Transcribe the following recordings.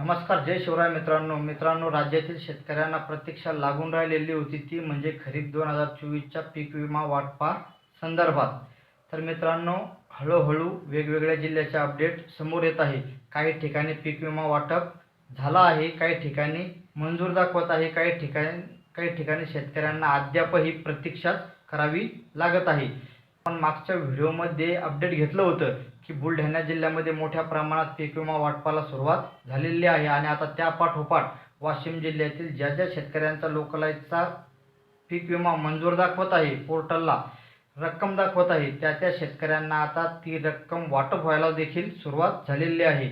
नमस्कार जय शिवराय मित्रांनो. मित्रांनो राज्यातील शेतकऱ्यांना प्रतीक्षा लागून राहिलेली होती ती म्हणजे खरीप दोन हजार चोवीसच्या पीक विमा वाटपा संदर्भात. तर मित्रांनो हळूहळू वेगवेगळ्या जिल्ह्याचे अपडेट समोर येत आहे. काही ठिकाणी पीक विमा वाटप झाला आहे काही ठिकाणी मंजूर दाखवत आहे काही ठिकाणी काही ठिकाणी शेतकऱ्यांना अद्यापही प्रतीक्षा करावी लागत आहे. आपण मागच्या व्हिडिओमध्ये अपडेट घेतलं होतं की बुलढाणा जिल्ह्यामध्ये मोठ्या प्रमाणात पीक विमा वाटपाला सुरुवात झालेली आहे आणि आता त्या पाठोपाठ वाशिम जिल्ह्यातील ज्या ज्या शेतकऱ्यांचा लोकलाईटचा पीक विमा मंजूर दाखवत आहे पोर्टलला रक्कम दाखवत आहे त्या त्या शेतकऱ्यांना आता ती रक्कम वाटप व्हायला देखील सुरुवात झालेली आहे.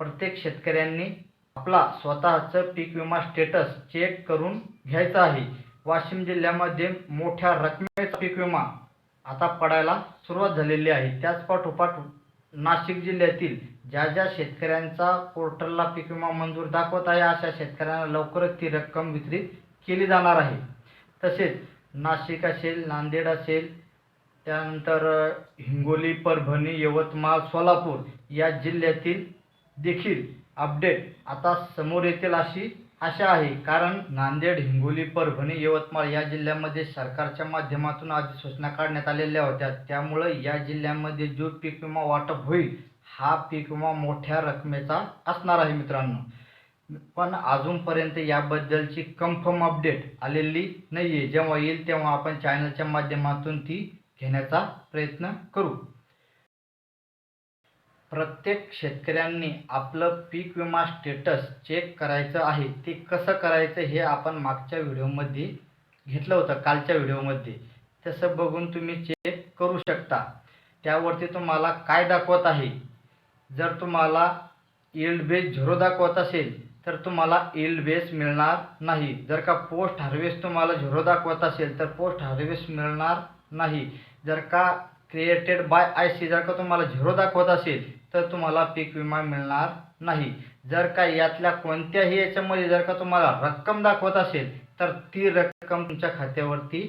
प्रत्येक शेतकऱ्यांनी आपला स्वतःचं पीक विमा स्टेटस चेक करून घ्यायचा आहे. वाशिम जिल्ह्यामध्ये मोठ्या रकमेचा पीक विमा आता पडायला सुरुवात झालेली आहे. त्याच पाठोपाठ नाशिक जिल्ह्यातील ज्या ज्या शेतकऱ्यांचा पोर्टलला पीक विमा मंजूर दाखवत आहे अशा शेतकऱ्यांना लवकरच ती रक्कम वितरित केली जाणार आहे. तसेच नाशिक असेल नांदेड असेल त्यानंतर हिंगोली परभणी यवतमाळ सोलापूर या जिल्ह्यातील देखील अपडेट आता समोर येतील अशी आशा आहे. कारण नांदेड हिंगोली परभणी यवतमाळ या जिल्ह्यामध्ये सरकारच्या माध्यमातून अधिसूचना काढण्यात आलेल्या होत्या. त्यामुळं या जिल्ह्यामध्ये जो पीक विमा वाटप होईल हा पीक विमा मोठ्या रकमेचा असणार आहे मित्रांनो. पण अजूनपर्यंत याबद्दलची कन्फर्म अपडेट आलेली नाही आहे जेव्हा येईल तेव्हा आपण चॅनलच्या माध्यमातून ती घेण्याचा प्रयत्न करू. प्रत्येक शेतकऱ्यांनी आपलं पीक विमा स्टेटस चेक करायचं आहे. ते कसं करायचं हे आपण मागच्या व्हिडिओमध्ये घेतलं होतं कालच्या व्हिडिओमध्ये. तसं बघून तुम्ही चेक करू शकता. त्यावरती तुम्हाला काय दाखवत आहे? जर तुम्हाला इल्ड बेस झिरो दाखवत असेल तर तुम्हाला इल्ड बेस मिळणार नाही. जर का पोस्ट हार्वेस्ट तुम्हाला झिरो दाखवत असेल तर पोस्ट हार्वेस्ट मिळणार नाही. जर का क्रिएटेड बाय आय सी जर का तुम्हाला झिरो दाखवत असेल तर तुम्हाला पीक विमा मिळणार नाही. जर का यातल्या कोणत्याही याच्यामध्ये जर का तुम्हाला रक्कम दाखवत असेल तर ती रक्कम तुमच्या खात्यावरती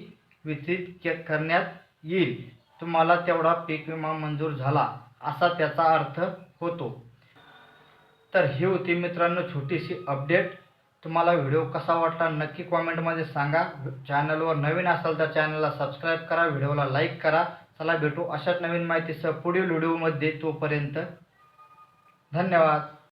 वितरित के करण्यात येईल. तुम्हाला तेवढा पीक विमा मंजूर झाला असा त्याचा अर्थ होतो. तर ही होती मित्रांनो छोटीशी अपडेट. तुम्हाला व्हिडिओ कसा वाटला नक्की कॉमेंटमध्ये सांगा. चॅनलवर नवीन असाल तर चॅनलला सबस्क्राईब करा व्हिडिओला लाईक करा. चला भेटू अशाच नवीन माहितीसह पुढील व्हिडिओमध्ये तोपर्यंत धन्यवाद.